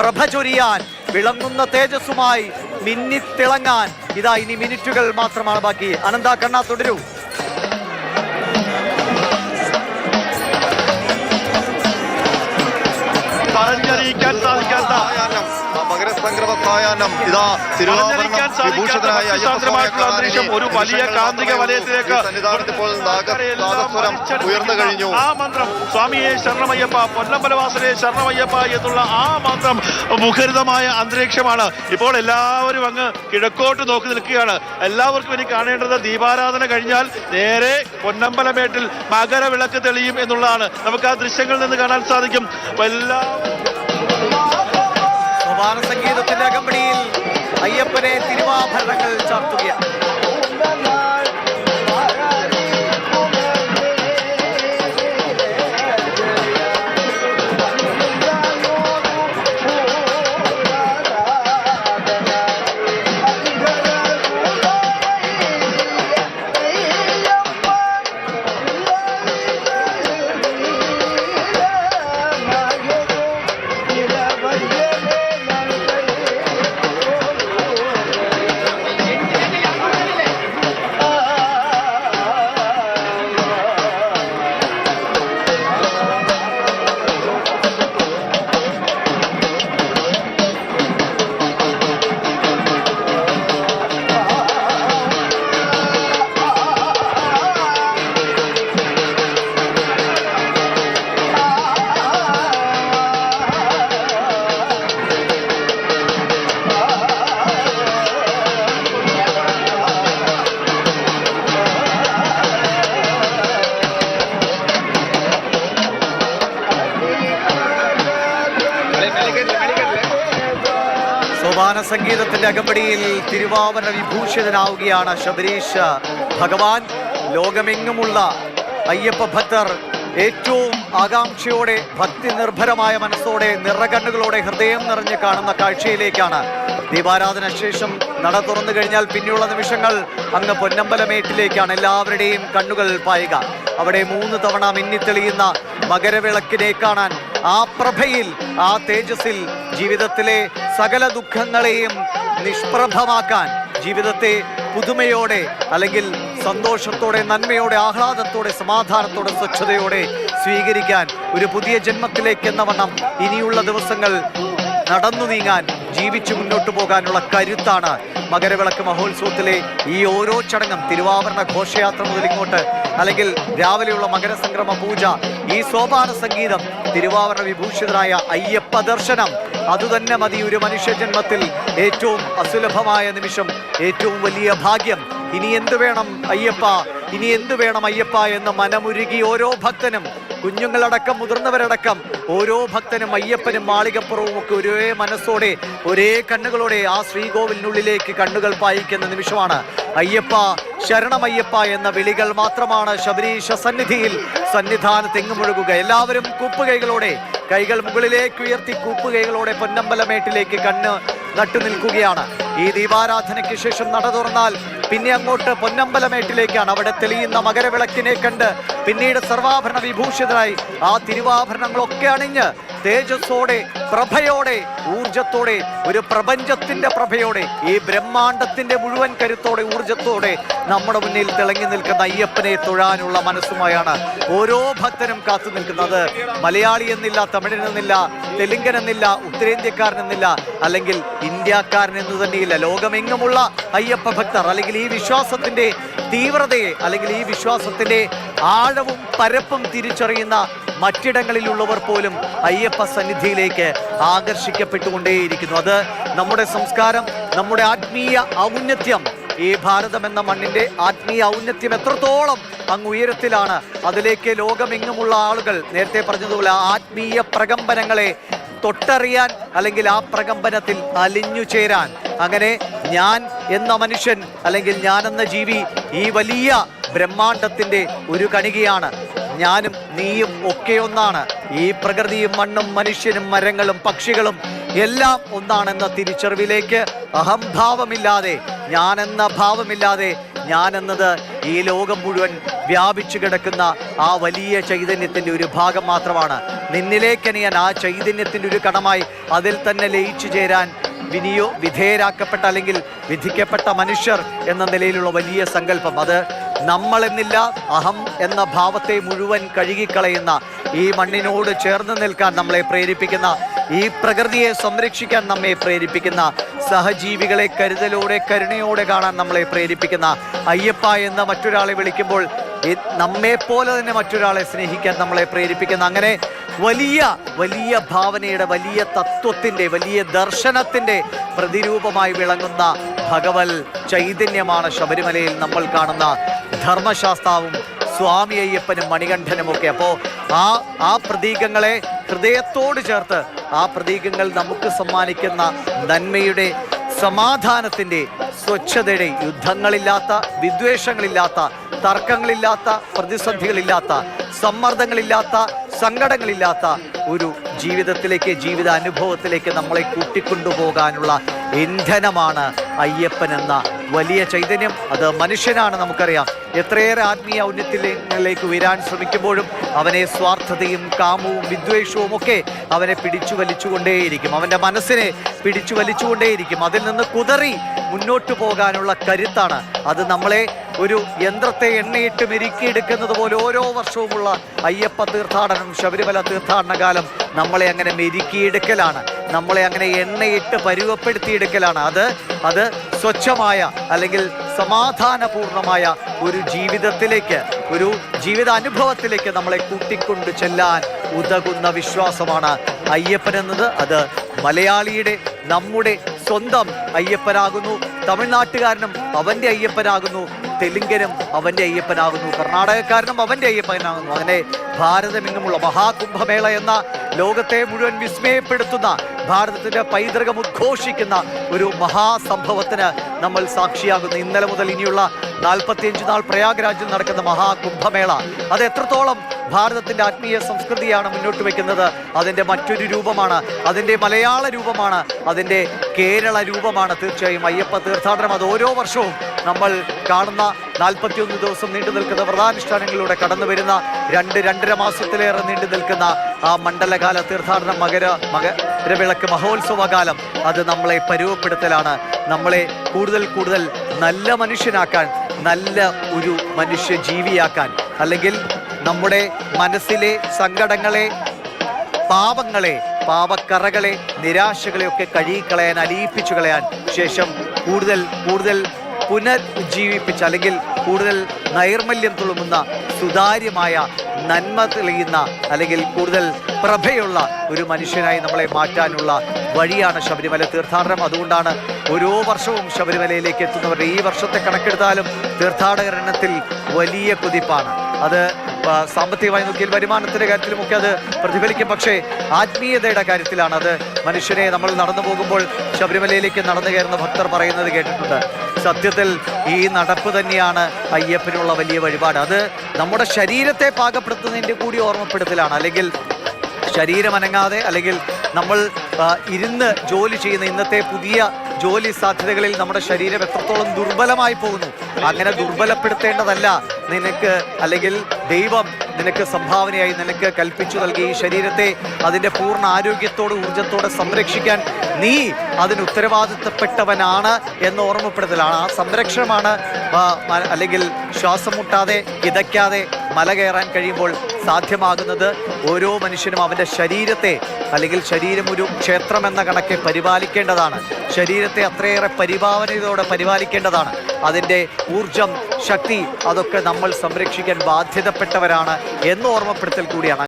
പ്രഭ ചൊരിയാൻ വിളങ്ങുന്ന തേജസ്സുമായി മിന്നിത്തിളങ്ങാൻ. ഇതാ ഇനി മിനിറ്റുകൾ മാത്രമാണ് ബാക്കി. അനന്ത കണ്ണ തുടരൂ. പറഞ്ഞറിയിക്കാൻ സാധിക്കാത്ത സായാഹ്നം, ആ മകരസംക്രമ ഇതാ വിഭൂഷിതനായ അന്തരീക്ഷം ഒരു വലിയ കാന്തിക വലയത്തിലേക്ക് ഇപ്പോൾ നാഗസ്വരം ഉയർന്നു കഴിഞ്ഞു. ആ മന്ത്രം സ്വാമിയെ ശരണമയ്യപ്പ പൊന്നമ്പലവാസനെ ശരണമയ്യപ്പ എന്നുള്ള ആ മന്ത്രം മുഖരിതമായ അന്തരീക്ഷമാണ്. ഇപ്പോൾ എല്ലാവരും അങ്ങ് കിഴക്കോട്ട് നോക്കി നിൽക്കുകയാണ്. എല്ലാവർക്കും ഇനി കാണേണ്ടത് ദീപാരാധന കഴിഞ്ഞാൽ നേരെ പൊന്നമ്പലമേട്ടിൽ മകരവിളക്ക് തെളിയും എന്നുള്ളതാണ്. നമുക്ക് ആ ദൃശ്യങ്ങളിൽ നിന്ന് കാണാൻ സാധിക്കും. അപ്പൊ എല്ലാ സോപാന സംഗീതത്തിന്റെ അകമ്പടിയിൽ അയ്യപ്പനെ തിരുവാഭരണങ്ങൾ ചാർത്തുകയാണ്. സോപാന സംഗീതത്തിന്റെ അകമ്പടിയിൽ തിരുവാവന വിഭൂഷിതനാവുകയാണ് ശബരീഷ് ഭഗവാൻ. ലോകമെങ്ങുമുള്ള അയ്യപ്പ ഭക്തർ ഏറ്റവും ആകാംക്ഷയോടെ ഭക്തി നിർഭരമായ മനസ്സോടെ നിറകണ്ണുകളോടെ ഹൃദയം നിറഞ്ഞ് കാണുന്ന കാഴ്ചയിലേക്കാണ് ദീപാരാധന ശേഷം നട തുറന്നു കഴിഞ്ഞാൽ പിന്നെയുള്ള നിമിഷങ്ങൾ അങ്ങ് പൊന്നമ്പലമേട്ടിലേക്കാണ് എല്ലാവരുടെയും കണ്ണുകൾ പായുക. അവിടെ മൂന്ന് തവണ മിന്നിത്തെളിയുന്ന മകരവിളക്കിനെ കാണാൻ ആ പ്രഭയിൽ ആ തേജസ്സിൽ ജീവിതത്തിലെ സകല ദുഃഖങ്ങളെയും നിഷ്പ്രഭമാക്കാൻ ജീവിതത്തെ പുതുമയോടെ അല്ലെങ്കിൽ സന്തോഷത്തോടെ നന്മയോടെ ആഹ്ലാദത്തോടെ സമാധാനത്തോടെ സ്വച്ഛതയോടെ സ്വീകരിക്കാൻ ഒരു പുതിയ ജന്മത്തിലേക്ക് എന്ന വണ്ണം ഇനിയുള്ള ദിവസങ്ങൾ നടന്നു നീങ്ങാൻ ജീവിച്ചു മുന്നോട്ട് പോകാനുള്ള കരുത്താണ് മകരവിളക്ക് മഹോത്സവത്തിലെ ഈ ഓരോ ചടങ്ങും. തിരുവാഭരണ ഘോഷയാത്ര മുതൽ ഇങ്ങോട്ട് അല്ലെങ്കിൽ രാവിലെയുള്ള മകരസംക്രമ പൂജ ഈ സോപാന സംഗീതം തിരുവാഭരണ വിഭൂഷിതനായ അയ്യപ്പ ദർശനം അതുതന്നെ മതി ഒരു മനുഷ്യജന്മത്തിൽ ഏറ്റവും അസുലഭമായ നിമിഷം ഏറ്റവും വലിയ ഭാഗ്യം. ഇനി എന്തു വേണം അയ്യപ്പ? ഇനി എന്തു വേണം അയ്യപ്പ എന്ന് മനമുരുകി ഓരോ ഭക്തനും കുഞ്ഞുങ്ങളടക്കം മുതിർന്നവരടക്കം ഓരോ ഭക്തനും അയ്യപ്പനും മാളികപ്പുറവും ഒക്കെ ഒരേ മനസ്സോടെ ഒരേ കണ്ണുകളോടെ ആ ശ്രീകോവിലിനുള്ളിലേക്ക് കണ്ണുകൾ പായിക്കുന്ന നിമിഷമാണ്. അയ്യപ്പ ശരണമയ്യപ്പ എന്ന വിളികൾ മാത്രമാണ് ശബരീശ സന്നിധിയിൽ സന്നിധാനത്തെങ്ങുമൊഴുകുക എല്ലാവരും കൂപ്പുകൈകളോടെ കൈകൾ മുകളിലേക്ക് ഉയർത്തി കൂപ്പുകൈകളോടെ പൊന്നമ്പലമേട്ടിലേക്ക് കണ്ണ് നട്ടു നിൽക്കുകയാണ്. ഈ ദീപാരാധനയ്ക്ക് ശേഷം നട തുറന്നാൽ പിന്നെ അങ്ങോട്ട് പൊന്നമ്പലമേട്ടിലേക്കാണ്. അവിടെ തെളിയുന്ന മകരവിളക്കിനെ കണ്ട് പിന്നീട് സർവാഭരണ വിഭൂഷിതരായി ആ തിരുവാഭരണങ്ങളൊക്കെ അണിഞ്ഞ് തേജസ്സോടെ പ്രഭയോടെ ഊർജത്തോടെ ഒരു പ്രപഞ്ചത്തിന്റെ പ്രഭയോടെ ഈ ബ്രഹ്മാണ്ടത്തിന്റെ മുഴുവൻ കരുത്തോടെ ഊർജത്തോടെ നമ്മുടെ മുന്നിൽ തിളങ്ങി നിൽക്കുന്ന അയ്യപ്പനെ തൊഴാനുള്ള മനസ്സുമായാണ് ഓരോ ഭക്തനും കാത്തു നിൽക്കുന്നത്. മലയാളി എന്നില്ല തമിഴനെന്നില്ല തെലുങ്കൻ എന്നില്ല ഉത്തരേന്ത്യക്കാരൻ എന്നില്ല അല്ലെങ്കിൽ ഇന്ത്യക്കാരൻ എന്ന് തന്നെയില്ല. ലോകമെങ്ങുമുള്ള അയ്യപ്പ ഭക്തർ അല്ലെങ്കിൽ ഈ വിശ്വാസത്തിന്റെ തീവ്രതയെ അല്ലെങ്കിൽ ഈ വിശ്വാസത്തിന്റെ ആഴവും പരപ്പും തിരിച്ചറിയുന്ന മറ്റിടങ്ങളിലുള്ളവർ പോലും അയ്യപ്പ സന്നിധിയിലേക്ക് ആകർഷിക്കപ്പെട്ടുകൊണ്ടേയിരിക്കുന്നു. അത് നമ്മുടെ സംസ്കാരം നമ്മുടെ ആത്മീയ ഔന്നത്യം ഈ ഭാരതം എന്ന മണ്ണിന്റെ ആത്മീയ ഔന്നത്യം എത്രത്തോളം അങ്ങ് ഉയരത്തിലാണ് അതിലേക്ക് ലോകമെങ്ങുമുള്ള ആളുകൾ നേരത്തെ പറഞ്ഞതുപോലെ ആത്മീയ പ്രകമ്പനങ്ങളെ തൊട്ടറിയാൻ അല്ലെങ്കിൽ ആ പ്രകമ്പനത്തിൽ അലിഞ്ഞു ചേരാൻ. അങ്ങനെ ഞാൻ എന്ന മനുഷ്യൻ അല്ലെങ്കിൽ ഞാൻ എന്ന ജീവി ഈ വലിയ ബ്രഹ്മാണ്ടത്തിന്റെ ഒരു കണികയാണ്. ഞാനും നീയും ഒക്കെ ഒന്നാണ് ഈ പ്രകൃതിയും മണ്ണും മനുഷ്യനും മരങ്ങളും പക്ഷികളും എല്ലാം ഒന്നാണെന്ന തിരിച്ചറിവിലേക്ക് അഹംഭാവമില്ലാതെ ഞാനെന്ന ഭാവമില്ലാതെ ഞാൻ എന്നത് ഈ ലോകം മുഴുവൻ വ്യാപിച്ചു കിടക്കുന്ന ആ വലിയ ചൈതന്യത്തിന്റെ ഒരു ഭാഗം മാത്രമാണ്. നിന്നിലേക്കണിയാൻ ആ ചൈതന്യത്തിന്റെ ഒരു കടമായി അതിൽ തന്നെ ലയിച്ചു ചേരാൻ വിനിയോ വിധേയരാക്കപ്പെട്ട അല്ലെങ്കിൽ വിധിക്കപ്പെട്ട മനുഷ്യർ എന്ന നിലയിലുള്ള വലിയ സങ്കല്പം. അത് നമ്മളെന്നില്ല അഹം എന്ന ഭാവത്തെ മുഴുവൻ കഴുകിക്കളയുന്ന ഈ മണ്ണിനോട് ചേർന്ന് നിൽക്കാൻ നമ്മളെ പ്രേരിപ്പിക്കുന്ന ഈ പ്രകൃതിയെ സംരക്ഷിക്കാൻ നമ്മെ പ്രേരിപ്പിക്കുന്ന സഹജീവികളെ കരുതലോടെ കരുണയോടെ കാണാൻ നമ്മളെ പ്രേരിപ്പിക്കുന്ന അയ്യപ്പ എന്ന മറ്റൊരാളെ വിളിക്കുമ്പോൾ നമ്മെപ്പോലെ തന്നെ മറ്റൊരാളെ സ്നേഹിക്കാൻ നമ്മളെ പ്രേരിപ്പിക്കുന്ന അങ്ങനെ വലിയ വലിയ ഭാവനയുടെ വലിയ തത്വത്തിന്റെ വലിയ ദർശനത്തിന്റെ പ്രതിരൂപമായി വിളങ്ങുന്ന ഭഗവൽ ചൈതന്യമാണ് ശബരിമലയിൽ നമ്മൾ കാണുന്ന ധർമ്മശാസ്താവും സ്വാമി അയ്യപ്പനും മണികണ്ഠനും ഒക്കെ. അപ്പോൾ ആ ആ പ്രതീകങ്ങളെ ഹൃദയത്തോട് ചേർത്ത് ആ പ്രതീകങ്ങൾ നമുക്ക് സമ്മാനിക്കുന്ന നന്മയുടെ സമാധാനത്തിന്റെ സ്വച്ഛതയുടെ യുദ്ധങ്ങളില്ലാത്ത വിദ്വേഷങ്ങളില്ലാത്ത തർക്കങ്ങളില്ലാത്ത പ്രതിസന്ധികളില്ലാത്ത സമ്മർദ്ദങ്ങളില്ലാത്ത സങ്കടങ്ങളില്ലാത്ത ഒരു ജീവിതത്തിലേക്ക് ജീവിത അനുഭവത്തിലേക്ക് നമ്മളെ കൂട്ടിക്കൊണ്ടുപോകാനുള്ള ഇന്ധനമാണ് അയ്യപ്പൻ എന്ന വലിയ ചൈതന്യം. അത് മനുഷ്യനാണ് നമുക്കറിയാം. എത്രയേറെ ആത്മീയ ഔന്നത്യങ്ങളിലേക്ക് ഉയരാൻ ശ്രമിക്കുമ്പോഴും അവനെ സ്വാർത്ഥതയും കാമവും വിദ്വേഷവും ഒക്കെ അവനെ പിടിച്ചു വലിച്ചുകൊണ്ടേയിരിക്കും. അവന്റെ മനസ്സിനെ പിടിച്ചു വലിച്ചുകൊണ്ടേയിരിക്കും. അതിൽ നിന്ന് കുതറി മുന്നോട്ട് പോകാനുള്ള കരുത്താണ്. അത് നമ്മളെ ഒരു യന്ത്രത്തെ എണ്ണയിട്ട് മെരുക്കിയെടുക്കുന്നത് പോലെ ഓരോ വർഷവുമുള്ള അയ്യപ്പ തീർത്ഥാടനം ശബരിമല തീർത്ഥാടന കാലം നമ്മളെ അങ്ങനെ മെരുക്കിയെടുക്കലാണ്. നമ്മളെ അങ്ങനെ എണ്ണയിട്ട് പരുവപ്പെടുത്തിയെടുക്കലാണ്. അത് അത് സ്വച്ഛമായ അല്ലെങ്കിൽ സമാധാനപൂർണമായ ഒരു ജീവിതത്തിലേക്ക് ഒരു ജീവിതാനുഭവത്തിലേക്ക് നമ്മളെ കൂട്ടിക്കൊണ്ട് ചെല്ലാൻ ഉതകുന്ന വിശ്വാസമാണ് അയ്യപ്പൻ എന്നത്. അത് മലയാളിയുടെ നമ്മുടെ സ്വന്തം അയ്യപ്പനാകുന്നു. തമിഴ്നാട്ടുകാരനും അവന്റെ അയ്യപ്പനാകുന്നു. തെലുങ്കനും അവന്റെ അയ്യപ്പനാകുന്നു. കർണാടകക്കാരനും അവന്റെ അയ്യപ്പനാകുന്നു. അങ്ങനെ ഭാരതമെങ്ങുമുള്ള മഹാകുംഭമേള എന്ന ലോകത്തെ മുഴുവൻ വിസ്മയപ്പെടുത്തുന്ന ഭാരതത്തിന്റെ പൈതൃകം ഉദ്ഘോഷിക്കുന്ന ഒരു മഹാസംഭവത്തിന് നമ്മൾ സാക്ഷിയാകുന്നു. ഇന്നലെ മുതൽ ഇനിയുള്ള നാൽപ്പത്തിയഞ്ച് നാൾ പ്രയാഗ്രാജിൽ നടക്കുന്ന മഹാകുംഭമേള. അത് എത്രത്തോളം ഭാരതത്തിന്റെ ആത്മീയ സംസ്കൃതിയാണ് മുന്നോട്ട് വയ്ക്കുന്നത് അതിന്റെ മറ്റൊരു രൂപമാണ് അതിന്റെ മലയാള രൂപമാണ് അതിന്റെ കേരള രൂപമാണ്. തീർച്ചയായും അയ്യപ്പ തീർത്ഥാടനം അത് ഓരോ വർഷവും നമ്മൾ കാണുന്ന നാൽപ്പത്തിയൊന്ന് ദിവസം നീണ്ടു നിൽക്കുന്ന വ്രതാനുഷ്ഠാനങ്ങളിലൂടെ കടന്നു വരുന്ന രണ്ട് രണ്ടര മാസത്തിലേറെ നീണ്ടു നിൽക്കുന്ന ആ മണ്ഡലകാല തീർത്ഥാടനം മകര മകരവിളക്ക് മഹോത്സവകാലം. അത് നമ്മളെ പരുവപ്പെടുത്തലാണ്. നമ്മളെ കൂടുതൽ കൂടുതൽ നല്ല മനുഷ്യനാക്കാൻ നല്ല ഒരു മനുഷ്യ ജീവിയാക്കാൻ അല്ലെങ്കിൽ നമ്മുടെ മനസ്സിലെ സങ്കടങ്ങളെ പാപങ്ങളെ പാപക്കറകളെ നിരാശകളെ ഒക്കെ കഴുകിക്കളയാൻ അലിയിപ്പിച്ചു കളയാൻ ശേഷം കൂടുതൽ കൂടുതൽ പുനരുജ്ജീവിപ്പിച്ച് അല്ലെങ്കിൽ കൂടുതൽ നൈർമല്യം തുളുമുന്ന സുതാര്യമായ നന്മ തെളിയുന്ന അല്ലെങ്കിൽ കൂടുതൽ പ്രഭയുള്ള ഒരു മനുഷ്യനായി നമ്മളെ മാറ്റാനുള്ള വഴിയാണ് ശബരിമല തീർത്ഥാടനം. അതുകൊണ്ടാണ് ഓരോ വർഷവും ശബരിമലയിലേക്ക് എത്തുന്നവരുടെ ഈ വർഷത്തെ കണക്കെടുത്താലും തീർത്ഥാടകർ എണ്ണത്തിൽ വലിയ കുതിപ്പാണ്. അത് സാമ്പത്തികമായി നോക്കിയാൽ വരുമാനത്തിന്റെ കാര്യത്തിലുമൊക്കെ അത് പ്രതിഫലിക്കും. പക്ഷേ ആത്മീയതയുടെ കാര്യത്തിലാണ് അത്. മനുഷ്യനെ നമ്മൾ നടന്നു പോകുമ്പോൾ ശബരിമലയിലേക്ക് നടന്നു കയറുന്ന ഭക്തർ പറയുന്നത് കേട്ടിട്ടുണ്ട്. സത്യത്തിൽ ഈ നടപ്പ് തന്നെയാണ് അയ്യപ്പനുള്ള വലിയ വഴിപാട്. അത് നമ്മുടെ ശരീരത്തെ പാകപ്പെടുത്തുന്നതിന്റെ കൂടി ഓർമ്മപ്പെടുത്തലാണ്. അല്ലെങ്കിൽ ശരീരം അനങ്ങാതെ അല്ലെങ്കിൽ നമ്മൾ ഇരുന്ന് ജോലി ചെയ്യുന്ന ഇന്നത്തെ പുതിയ ജോലി സാധ്യതകളിൽ നമ്മുടെ ശരീരം എത്രത്തോളം ദുർബലമായി പോകുന്നു. അങ്ങനെ ദുർബലപ്പെടുത്തേണ്ടതല്ല. നിനക്ക് അല്ലെങ്കിൽ ദൈവം നിനക്ക് സംഭാവനയായി നിനക്ക് കൽപ്പിച്ചു നൽകി ഈ ശരീരത്തെ അതിന്റെ പൂർണ ആരോഗ്യത്തോട് ഊർജത്തോടെ സംരക്ഷിക്കാൻ നീ അതിന് ഉത്തരവാദിത്തപ്പെട്ടവനാണ് എന്ന് ഓർമ്മപ്പെടുത്തലാണ്. ആ സംരക്ഷണമാണ് അല്ലെങ്കിൽ ശ്വാസം മുട്ടാതെ കിതയ്ക്കാതെ മല കയറാൻ കഴിയുമ്പോൾ സാധ്യമാകുന്നത് ഓരോ മനുഷ്യനും അവന്റെ ശരീരത്തെ അല്ലെങ്കിൽ ശരീരം ഒരു ക്ഷേത്രം എന്ന കണക്കെ പരിപാലിക്കേണ്ടതാണ്. ശരീരത്തെ അത്രയേറെ പരിഭാവനയോടെ പരിപാലിക്കേണ്ടതാണ്. അതിന്റെ ഊർജം ശക്തി അതൊക്കെ നമ്മൾ സംരക്ഷിക്കാൻ ബാധ്യതപ്പെട്ടവരാണ് എന്ന് ഓർമ്മപ്പെടുത്തൽ കൂടിയാണ്.